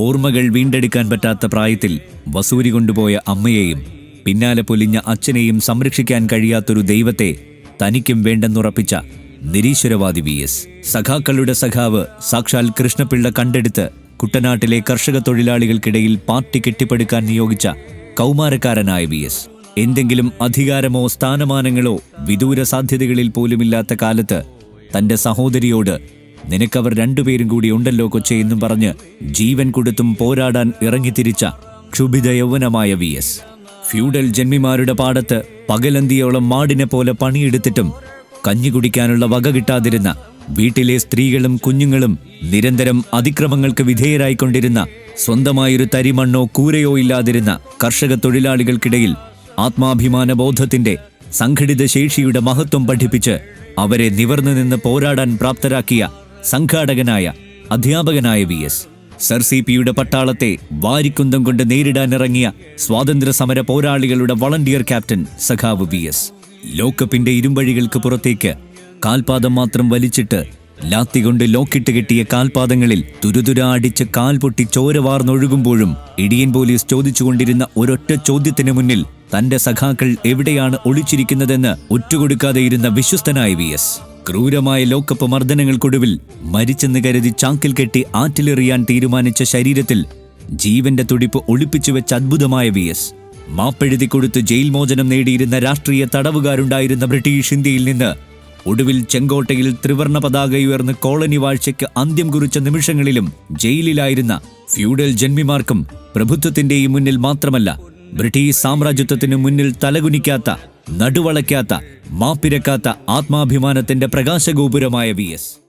ഓർമ്മകൾ വീണ്ടെടുക്കാൻ പറ്റാത്ത പ്രായത്തിൽ വസൂരി കൊണ്ടുപോയ അമ്മയെയും പിന്നാലെ പൊലിഞ്ഞ അച്ഛനെയും സംരക്ഷിക്കാൻ കഴിയാത്തൊരു ദൈവത്തെ തനിക്കും വേണ്ടെന്നുറപ്പിച്ച നിരീശ്വരവാദി വി എസ്. സഖാക്കളുടെ സഖാവ് സാക്ഷാൽ കൃഷ്ണപിള്ള കണ്ടെടുത്ത് കുട്ടനാട്ടിലെ കർഷക തൊഴിലാളികൾക്കിടയിൽ പാർട്ടി കെട്ടിപ്പടുക്കാൻ നിയോഗിച്ച കൗമാരക്കാരനായ വി എസ്. എന്തെങ്കിലും അധികാരമോ സ്ഥാനമാനങ്ങളോ വിദൂര സാധ്യതകളിൽ പോലുമില്ലാത്ത കാലത്ത് തന്റെ സഹോദരിയോട് നിനക്കവർ രണ്ടുപേരും കൂടി ഉണ്ടല്ലോ കൊച്ചെ എന്നും പറഞ്ഞ് ജീവൻ കൊടുത്തും പോരാടാൻ ഇറങ്ങിത്തിരിച്ച ക്ഷുഭിത യൗവനമായ വി എസ്. ഫ്യൂഡൽ ജന്മിമാരുടെ പാടത്ത് പകലന്തിയോളം മാടിനെ പോലെ പണിയെടുത്തിട്ടും കഞ്ഞി കുടിക്കാനുള്ള വക കിട്ടാതിരുന്ന വീട്ടിലെ സ്ത്രീകളും കുഞ്ഞുങ്ങളും നിരന്തരം അതിക്രമങ്ങൾക്ക് വിധേയരായിക്കൊണ്ടിരുന്ന സ്വന്തമായൊരു തരിമണ്ണോ കൂരയോ ഇല്ലാതിരുന്ന കർഷക തൊഴിലാളികൾക്കിടയിൽ ആത്മാഭിമാന ബോധത്തിന്റെ സംഘടിത ശേഷിയുടെ മഹത്വം പഠിപ്പിച്ച് അവരെ നിവർന്നു നിന്ന് പോരാടാൻ പ്രാപ്തരാക്കിയ സംഘാടകനായ അധ്യാപകനായ വി എസ്. സർ സി പിയുടെ പട്ടാളത്തെ വാരിക്കുന്തം കൊണ്ട് നേരിടാനിറങ്ങിയ സ്വാതന്ത്ര്യ സമര പോരാളികളുടെ വളണ്ടിയർ ക്യാപ്റ്റൻ സഖാവ് വി എസ്. ലോക്കപ്പിന്റെ ഇരുമ്പഴികൾക്ക് പുറത്തേക്ക് കാൽപാദം മാത്രം വലിച്ചിട്ട് ലാത്തി കൊണ്ട് ലോക്കിട്ട് കെട്ടിയ കാൽപാദങ്ങളിൽ തുരുതുര അടിച്ച് കാൽ പൊട്ടി ചോര വാർന്നൊഴുകുമ്പോഴും ഇടിയൻ പോലീസ് ചോദിച്ചുകൊണ്ടിരുന്ന ഒരൊറ്റ ചോദ്യത്തിന് മുന്നിൽ തന്റെ സഖാക്കൾ എവിടെയാണ് ഒളിച്ചിരിക്കുന്നതെന്ന് ഒറ്റുകൊടുക്കാതെയിരുന്ന വിശ്വസ്തനായ വി എസ്. ക്രൂരമായ ലോക്കപ്പ് മർദ്ദനങ്ങൾക്കൊടുവിൽ മരിച്ചെന്ന് കരുതി ചാക്കിൽ കെട്ടി ആറ്റിലെറിയാൻ തീരുമാനിച്ച ശരീരത്തിൽ ജീവന്റെ തുടിപ്പ് ഒളിപ്പിച്ചു വെച്ച അദ്ഭുതമായ വി എസ് മാപ്പെഴുതി കൊടുത്ത് ജയിൽ മോചനം നേടിയിരുന്ന രാഷ്ട്രീയ തടവുകാരുണ്ടായിരുന്ന ബ്രിട്ടീഷ് ഇന്ത്യയിൽ നിന്ന് ഒടുവിൽ ചെങ്കോട്ടയിൽ ത്രിവർണ പതാക ഉയർന്ന് കോളനി വാഴ്ചയ്ക്ക് അന്ത്യം കുറിച്ച നിമിഷങ്ങളിലും ജയിലിലായിരുന്ന ഫ്യൂഡൽ ജന്മിമാർക്കും പ്രഭുത്വത്തിന്റെയും മുന്നിൽ മാത്രമല്ല ബ്രിട്ടീഷ് സാമ്രാജ്യത്വത്തിനു മുന്നിൽ തലകുനിക്കാത്ത നടുവളയ്ക്കാത്ത മാപ്പിരക്കാത്ത ആത്മാഭിമാനത്തിന്റെ പ്രകാശഗോപുരമായ വി എസ്.